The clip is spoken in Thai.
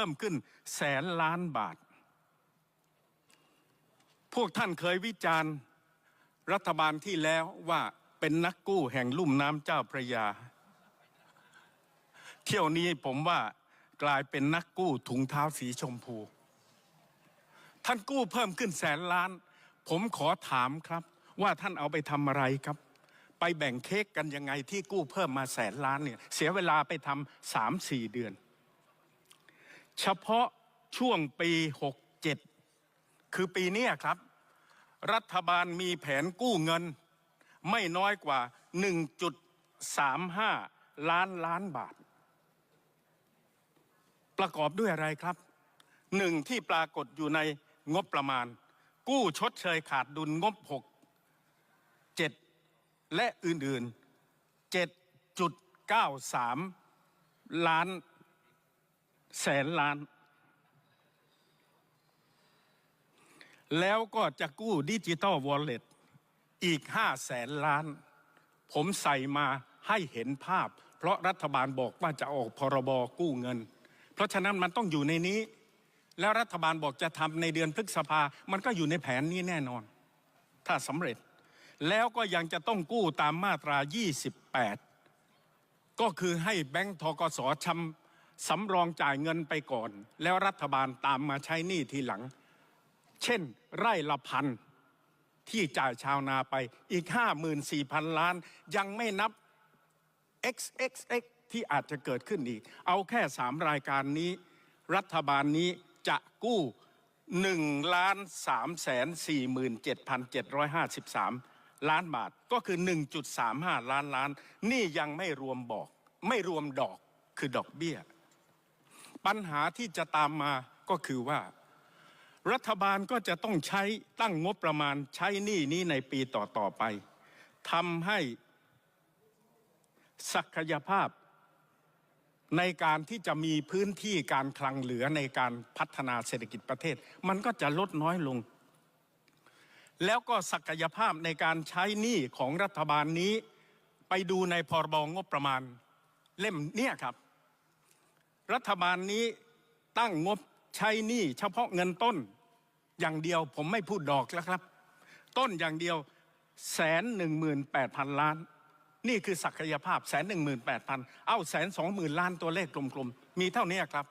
พิ่มขึ้นแสนล้านบาท พวกท่านเคยวิจารณ์รัฐบาลที่แล้วว่าเป็นนักกู้แห่งลุ่มน้ำเจ้าพระยา เที่ยวนี้ผมว่ากลายเป็นนักกู้ถุงเท้าสีชมพู ท่านกู้เพิ่มขึ้นแสนล้าน ผมขอถามครับว่าท่านเอาไปทำอะไรครับ ไปแบ่งเค้กกันยังไงที่กู้เพิ่มมาแสนล้านเนี่ย เสียเวลาไปทำสามสี่เดือน เฉพาะช่วงปีหกเจ็ดคือปีเนี้ยครับ รัฐบาลมีแผนกู้เงิน ไม่น้อยกว่า 1.35 ล้านล้านบาท ประกอบด้วยอะไรครับหนึ่งที่ปรากฏอยู่ในงบประมาณ กู้ชดเชยขาดดุลงบ 6 7 และอื่นๆ 7.93 ล้าน แสนล้าน แล้วก็จะกู้ดิจิตอลวอลเล็ตอีก5แสนล้าน ผมใส่มาให้เห็นภาพ เพราะรัฐบาลบอกว่าจะออกพรบกู้เงิน เพราะฉะนั้นมันต้องอยู่ในนี้ แล้วรัฐบาลบอกจะทำในเดือนพฤษภา มันก็อยู่ในแผนนี้แน่นอน ถ้าสำเร็จ แล้วก็ยังจะต้องกู้ตามมาตรา 28 ก็คือให้แบงก์ทกสชำ สำรองจ่ายเงินไปก่อน แล้วรัฐบาลตามมาใช้หนี้ทีหลัง เช่น ไร่ละพันที่จ่ายชาวนาไปอีก 54,000 ล้าน ยังไม่นับ XXX ที่อาจจะเกิดขึ้นอีก เอาแค่สามรายการนี้ รัฐบาลนี้จะกู้1ล้าน3แสน47,753 ล้านบาทก็คือ 1.35 ล้านล้าน นี่ยังไม่รวมบอก ไม่รวมดอกคือดอกเบี้ย ปัญหาที่จะตามมาก็คือว่า รัฐบาลก็จะต้องใช้ตั้งงบประมาณใช้หนี้นี้ในปีต่อๆไปทำให้ศักยภาพในการที่จะมีพื้นที่การคลังเหลือในการพัฒนาเศรษฐกิจประเทศ มันก็จะลดน้อยลง แล้วก็ศักยภาพในการใช้หนี้ของรัฐบาลนี้ ไปดูในพรบงบประมาณเล่มเนี่ยครับ รัฐบาลนี้ตั้งงบใช้หนี้เฉพาะเงินต้นอย่างเดียวผมไม่พูดดอกแล้วครับ ต้นอย่างเดียวแสนหนึ่งหมื่นแปดพันล้าน นี่คือศักยภาพแสนหนึ่งหมื่นแปดพันเอ้าแสนสองหมื่นล้านตัวเลขกลมๆ มีเท่านี้ครับ